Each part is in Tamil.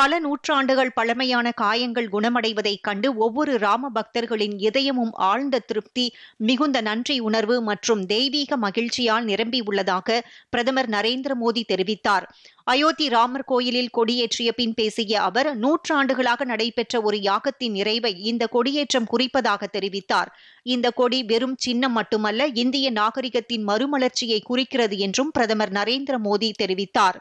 பல நூற்றாண்டுகள் பழமையான காயங்கள் குணமடைவதைக் கண்டு ஒவ்வொரு ராம பக்தர்களின் இதயமும் ஆழ்ந்த திருப்தி மிகுந்த நன்றி உணர்வு மற்றும் தெய்வீக மகிழ்ச்சியால் நிரம்பியுள்ளதாக பிரதமர் நரேந்திர மோடி தெரிவித்தார். அயோத்தி ராமர் கோயிலில் கொடியேற்றிய பின் பேசிய அவர் நூற்றாண்டுகளாக நடைபெற்ற ஒரு யாகத்தின் நிறைவை இந்த கொடியேற்றம் குறிப்பதாக தெரிவித்தார். இந்த கொடி வெறும் சின்னம் மட்டுமல்ல இந்திய நாகரிகத்தின் மறுமலர்ச்சியை குறிக்கிறது என்றும் பிரதமர் நரேந்திர மோடி தெரிவித்தார்.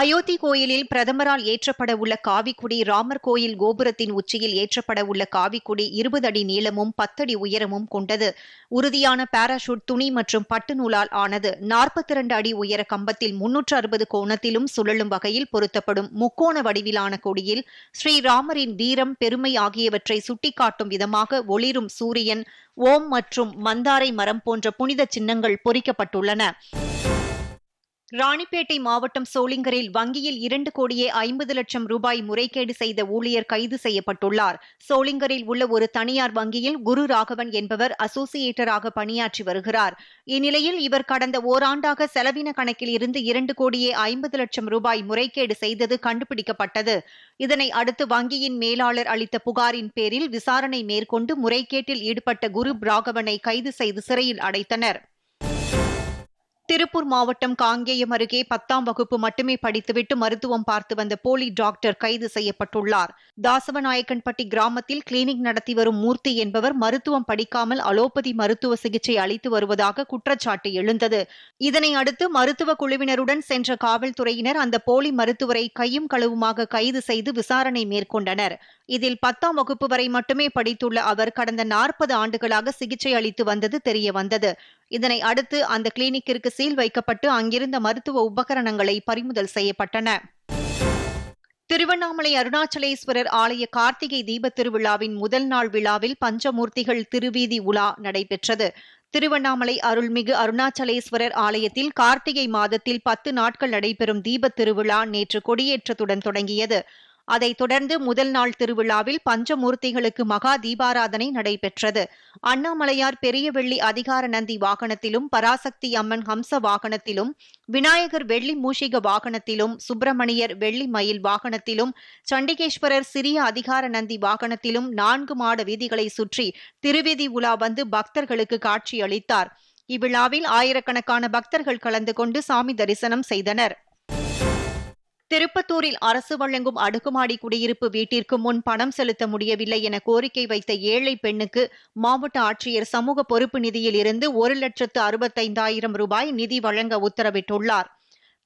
அயோத்தி கோயிலில் பிரதமரால் ஏற்றப்பட உள்ள காவிக்குடி ராமர் கோயில் கோபுரத்தின் உச்சியில் ஏற்றப்பட உள்ள காவிக்குடி இருபது அடி நீளமும் பத்தடி உயரமும் கொண்டது. உறுதியான பாராஷூட் துணி மற்றும் பட்டு நூலால் ஆனது. நாற்பத்தி இரண்டு அடி உயர கம்பத்தில் முன்னூற்று அறுபது கோணத்திலும் சுழலும் வகையில் பொருத்தப்படும். முக்கோண வடிவிலான கொடியில் ஸ்ரீராமரின் வீரம் பெருமை ஆகியவற்றை சுட்டிக்காட்டும் விதமாக ஒளிரும் சூரியன் ஓம் மற்றும் மந்தாரை மரம் போன்ற புனித சின்னங்கள் பொறிக்கப்பட்டுள்ளன. ராணிப்பேட்டை மாவட்டம் சோளிங்கரில் வங்கியில் இரண்டு கோடியே ஐம்பது லட்சம் ரூபாய் முறைகேடு செய்த ஊழியர் கைது செய்யப்பட்டுள்ளார். சோளிங்கரில் உள்ள ஒரு தனியார் வங்கியில் குரு ராகவன் என்பவர் அசோசியேட்டராக பணியாற்றி வருகிறார். இந்நிலையில் இவர் கடந்த ஓராண்டாக செலவின கணக்கில் இருந்து இரண்டு கோடியே ஐம்பது லட்சம் ரூபாய் முறைகேடு செய்தது கண்டுபிடிக்கப்பட்டது. இதனை அடுத்து வங்கியின் மேலாளர் அளித்த புகாரின் பேரில் விசாரணை மேற்கொண்டு முறைகேட்டில் ஈடுபட்ட குரு ராகவனை கைது செய்து சிறையில் அடைத்தனர். திருப்பூர் மாவட்டம் காங்கேயம் அருகே பத்தாம் வகுப்பு மட்டுமே படித்துவிட்டு மருத்துவம் பார்த்து வந்த போலி டாக்டர் கைது செய்யப்பட்டுள்ளார். தாசவநாயக்கன்பட்டி கிராமத்தில் கிளினிக் நடத்தி வரும் மூர்த்தி என்பவர் மருத்துவம் படிக்காமல் அலோபதி மருத்துவ சிகிச்சை அளித்து வருவதாக குற்றச்சாட்டு எழுந்தது. இதனை அடுத்து மருத்துவ குழுவினருடன் சென்ற காவல்துறையினர் அந்த போலி மருத்துவரை கையும் களவுமாக கைது செய்து விசாரணை மேற்கொண்டனர். இதில் பத்தாம் வகுப்பு வரை மட்டுமே படித்துள்ள அவர் கடந்த நாற்பது ஆண்டுகளாக சிகிச்சை அளித்து வந்தது தெரிய வந்தது. இதனை அடுத்து அந்த கிளினிக்கிற்கு சீல் வைக்கப்பட்டு அங்கிருந்த மருத்துவ உபகரணங்களை பறிமுதல் செய்யப்பட்டன. திருவண்ணாமலை அருணாச்சலேஸ்வரர் ஆலய கார்த்திகை தீபத் திருவிழாவின் முதல் நாள் விழாவில் பஞ்சமூர்த்திகள் திருவீதி உலா நடைபெற்றது. திருவண்ணாமலை அருள்மிகு அருணாச்சலேஸ்வரர் ஆலயத்தில் கார்த்திகை மாதத்தில் பத்து நாட்கள் நடைபெறும் தீபத் திருவிழா நேற்று கொடியேற்றத்துடன் தொடங்கியது. அதைத் தொடர்ந்து முதல் நாள் திருவிழாவில் பஞ்சமூர்த்திகளுக்கு மகா தீபாராதனை நடைபெற்றது. அண்ணாமலையார் பெரிய வெள்ளி அதிகார நந்தி வாகனத்திலும் பராசக்தி அம்மன் ஹம்ச வாகனத்திலும் விநாயகர் வெள்ளி மூஷிக வாகனத்திலும் சுப்பிரமணியர் வெள்ளி மயில் வாகனத்திலும் சண்டிகேஸ்வரர் சிறிய அதிகார நந்தி வாகனத்திலும் நான்கு மாட வீதிகளை சுற்றி திருவீதி உலா வந்து பக்தர்களுக்கு காட்சியளித்தார். இவ்விழாவில் ஆயிரக்கணக்கான பக்தர்கள் கலந்து கொண்டு சாமி தரிசனம் செய்தனர். திருப்பத்தூரில் அரசு வழங்கும் அடுக்குமாடி குடியிருப்பு வீட்டிற்கு முன் பணம் செலுத்த முடியவில்லை என கோரிக்கை வைத்த ஏழை பெண்ணுக்கு மாவட்ட ஆட்சியர் சமூக பொறுப்பு நிதியில் இருந்து ஒரு லட்சத்து அறுபத்தைந்தாயிரம் ரூபாய் நிதி வழங்க உத்தரவிட்டுள்ளார்.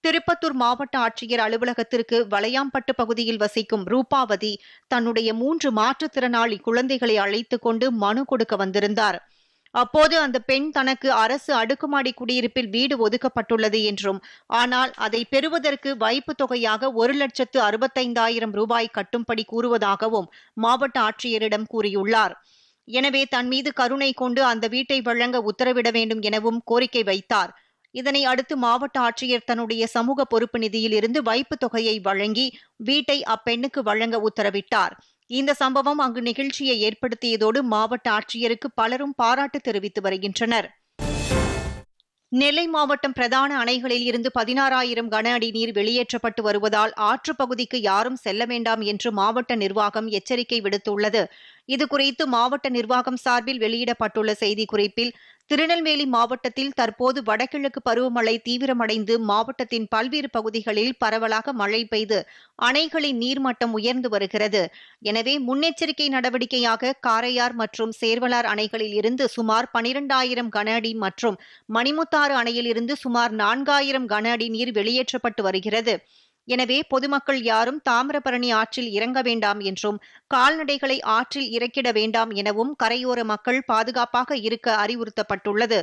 திருப்பத்தூர் மாவட்ட ஆட்சியர் அலுவலகத்திற்கு வளையாம்பட்டு பகுதியில் வசிக்கும் ரூபாவதி தன்னுடைய மூன்று மாற்றுத்திறனாளி குழந்தைகளை அழைத்துக் கொண்டு மனு கொடுக்க வந்திருந்தார். அப்போது அந்த பெண் தனக்கு அரசு அடுக்குமாடி குடியிருப்பில் வீடு ஒதுக்கப்பட்டுள்ளது என்றும் ஆனால் அதை பெறுவதற்கு வைப்பு தொகையாக ஒரு லட்சத்து அறுபத்தைந்தாயிரம் ரூபாய் கட்டும்படி கூறுவதாகவும் மாவட்ட ஆட்சியரிடம் கூறியுள்ளார். எனவே தன் மீது கருணை கொண்டு அந்த வீட்டை வழங்க உத்தரவிட வேண்டும் எனவும் கோரிக்கை வைத்தார். இதனை அடுத்து மாவட்ட ஆட்சியர் தன்னுடைய சமூக பொறுப்பு நிதியில் இருந்து வைப்பு தொகையை வழங்கி வீட்டை அப்பெண்ணுக்கு வழங்க உத்தரவிட்டார். இந்த சம்பவம் அங்கு நிகழ்ச்சியை ஏற்படுத்தியதோடு மாவட்ட ஆட்சியருக்கு பலரும் பாராட்டு தெரிவித்து வருகின்றனர். நெல்லை மாவட்டம் பிரதான அணைகளில் இருந்து பதினாறாயிரம் கன அடி நீர் வெளியேற்றப்பட்டு வருவதால் ஆற்று பகுதிக்கு யாரும் செல்ல வேண்டாம் என்று மாவட்ட நிர்வாகம் எச்சரிக்கை விடுத்துள்ளது. இதுகுறித்து மாவட்ட நிர்வாகம் சார்பில் வெளியிடப்பட்டுள்ள செய்திக்குறிப்பில் திருநெல்வேலி மாவட்டத்தில் தற்போது வடகிழக்கு பருவமழை தீவிரமடைந்து மாவட்டத்தின் பல்வேறு பகுதிகளில் பரவலாக மழை பெய்து அணைகளின் நீர்மட்டம் உயர்ந்து வருகிறது. எனவே முன்னெச்சரிக்கை நடவடிக்கையாக காரையார் மற்றும் சேர்வலார் அணைகளில் இருந்து சுமார் பனிரெண்டாயிரம் கன அடி மற்றும் மணிமுத்தாறு அணையில் இருந்து சுமார் நான்காயிரம் கன அடி நீர் வெளியேற்றப்பட்டு வருகிறது. எனவே பொதுமக்கள் யாரும் தாமிரபரணி ஆற்றில் இறங்க வேண்டாம் என்றும் கால்நடைகளை ஆற்றில் இறக்கிட வேண்டாம் எனவும் கரையோர மக்கள் பாதுகாப்பாக இருக்க அறிவுறுத்தப்பட்டுள்ளது.